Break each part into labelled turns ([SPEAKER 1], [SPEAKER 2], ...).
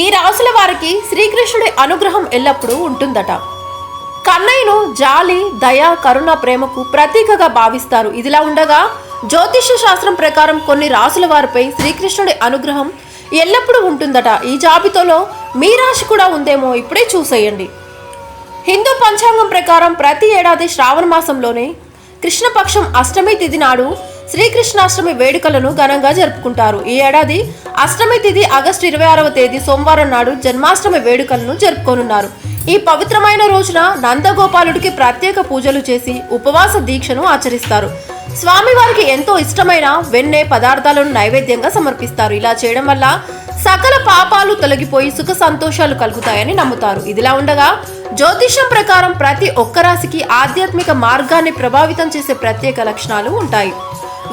[SPEAKER 1] ఈ రాసుల వారికి శ్రీకృష్ణుడి అనుగ్రహం ఎల్లప్పుడూ ఉంటుందట. కన్నయ్యను జాలి దయ కరుణ ప్రేమకు ప్రతీకగా భావిస్తారు. ఇదిలా ఉండగా జ్యోతిష్య శాస్త్రం ప్రకారం కొన్ని రాసుల వారిపై శ్రీకృష్ణుడి అనుగ్రహం ఎల్లప్పుడూ ఉంటుందట. ఈ జాబితాలో మీ రాశి కూడా ఉందేమో ఇప్పుడే చూసేయండి. హిందూ పంచాంగం ప్రకారం ప్రతి ఏడాది శ్రావణ మాసంలోనే కృష్ణపక్షం అష్టమి తిథి నాడు శ్రీకృష్ణాష్టమి వేడుకలను ఘనంగా జరుపుకుంటారు. ఈ ఏడాది అష్టమి తిథి ఆగస్టు ఇరవై ఆరవ తేదీ సోమవారం నాడు జన్మాష్టమి వేడుకలను జరుపుకోనున్నారు. ఈ పవిత్రమైన రోజున నందగోపాలుడికి ప్రత్యేక పూజలు చేసి ఉపవాస దీక్షను ఆచరిస్తారు. స్వామివారికి ఎంతో ఇష్టమైన వెన్నె పదార్థాలను నైవేద్యంగా సమర్పిస్తారు. ఇలా చేయడం వల్ల సకల పాపాలు తొలగిపోయి సుఖ సంతోషాలు కలుగుతాయని నమ్ముతారు. ఇదిలా ఉండగా జ్యోతిషం ప్రకారం ప్రతి ఒక్క రాశికి ఆధ్యాత్మిక మార్గాన్ని ప్రభావితం చేసే ప్రత్యేక లక్షణాలు ఉంటాయి.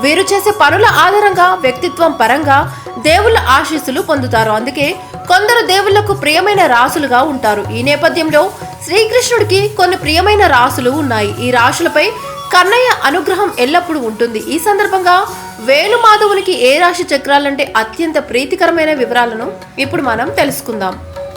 [SPEAKER 1] వీరు చేసే పనుల ఆధారంగా వ్యక్తిత్వం పరంగా దేవుళ్ళ ఆశీస్సులు పొందుతారు. అందుకే కొందరు దేవుళ్ళకు ప్రియమైన రాసులుగా ఉంటారు. ఈ నేపథ్యంలో శ్రీకృష్ణుడికి కొన్ని ప్రియమైన రాసులు ఉన్నాయి. ఈ రాశులపై కన్నయ్య అనుగ్రహం ఎల్లప్పుడూ ఉంటుంది. ఈ సందర్భంగా వేణుమాధవునికి ఏ రాశి చక్రాలంటే అత్యంత ప్రీతికరమైన వివరాలను ఇప్పుడు మనం తెలుసుకుందాం.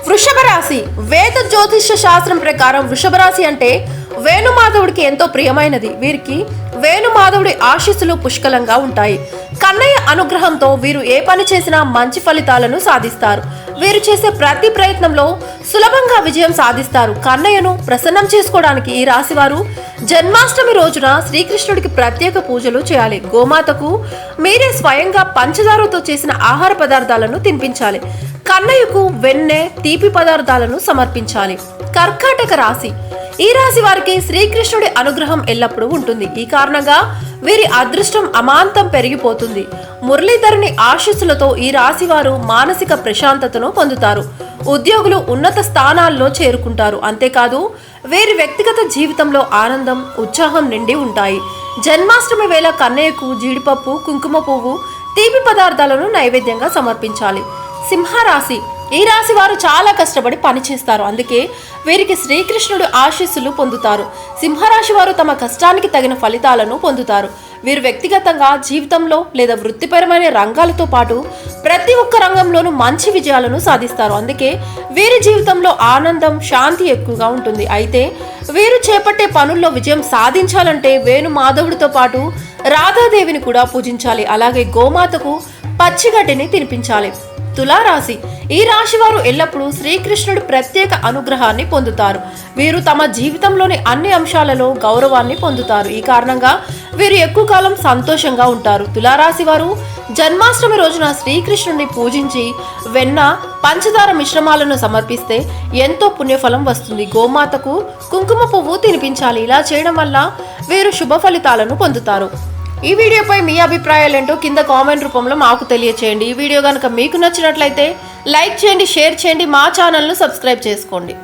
[SPEAKER 1] వృషభ రాశి. వేద జ్యోతిష్య శాస్త్రం ప్రకారం వృషభ రాశి అంటే వేణుమాధవుడికి ఎంతో ప్రియమైనది. వీరికి వేణుమాధవుడి ఆశీస్సులు పుష్కలంగా ఉంటాయి. కన్నయ్య అనుగ్రహంతో వీరు ఏ పని చేసినా మంచి ఫలితాలను సాధిస్తారు. వీరు చేసే ప్రతి ప్రయత్నంలో సులభంగా విజయం సాధిస్తారు. కన్నయ్యను ప్రసన్నం చేసుకోవడానికి ఈ రాశివారు జన్మాష్టమి రోజున శ్రీకృష్ణుడికి ప్రత్యేక పూజలు చేయాలి. గోమాతకు మీరే స్వయంగా పంచదారతో చేసిన ఆహార పదార్థాలను తినిపించాలి. కన్నయ్యకు వెన్నె తీపి పదార్థాలను సమర్పించాలి. కర్కాటక రాశి ఈ రాశి వారికి శ్రీకృష్ణుడి అనుగ్రహం ఎల్లప్పుడూ ఉంటుంది. ఈ కారణంగా వీరి అదృష్టం అమాంతం పెరిగిపోతుంది. మురళీధరుని ఆశీస్సులతో ఈ రాశి వారు మానసిక ప్రశాంతతను పొందుతారు. ఉద్యోగులు ఉన్నత స్థానాల్లో చేరుకుంటారు. అంతేకాదు వీరి వ్యక్తిగత జీవితంలో ఆనందం ఉత్సాహం నిండి ఉంటాయి. జన్మాష్టమి వేళ కన్నయ్యకు జీడిపప్పు కుంకుమ పువ్వు తీపి పదార్థాలను నైవేద్యంగా సమర్పించాలి. సింహరాశి ఈ రాశి వారు చాలా కష్టపడి పనిచేస్తారు అందుకే వీరికి శ్రీకృష్ణుడు ఆశీస్సులు పొందుతారు. సింహరాశి వారు తమ కష్టానికి తగిన ఫలితాలను పొందుతారు. వీరు వ్యక్తిగతంగా జీవితంలో లేదా వృత్తిపరమైన రంగాలతో పాటు ప్రతి ఒక్క రంగంలోనూ మంచి విజయాలను సాధిస్తారు. అందుకే వీరి జీవితంలో ఆనందం శాంతి ఎక్కువగా ఉంటుంది. అయితే వీరు చేపట్టే పనుల్లో విజయం సాధించాలంటే వేణు మాధవుడితో పాటు రాధాదేవిని కూడా పూజించాలి. అలాగే గోమాతకు పచ్చిగడ్డిని తినిపించాలి. తులారాశి. ఈ రాశి వారు ఎల్లప్పుడూ శ్రీకృష్ణుడి ప్రత్యేక అనుగ్రహాన్ని పొందుతారు. వీరు తమ జీవితంలోని అన్ని అంశాలలో గౌరవాన్ని పొందుతారు. ఈ కారణంగా వీరు ఎక్కువ కాలం సంతోషంగా ఉంటారు. తులారాశి వారు జన్మాష్టమి రోజున శ్రీకృష్ణుడిని పూజించి వెన్న పంచదార మిశ్రమాలను సమర్పిస్తే ఎంతో పుణ్యఫలం వస్తుంది. గోమాతకు కుంకుమ పువ్వు తినిపించాలి. ఇలా చేయడం వల్ల వీరు శుభ ఫలితాలను పొందుతారు. ఈ వీడియోపై మీ అభిప్రాయాలు ఏంటో కింద కామెంట్ రూపంలో మాకు తెలియచేయండి. ఈ వీడియో కనుక మీకు నచ్చినట్లయితే లైక్ చేయండి షేర్ చేయండి మా ఛానల్ను సబ్స్క్రైబ్ చేసుకోండి.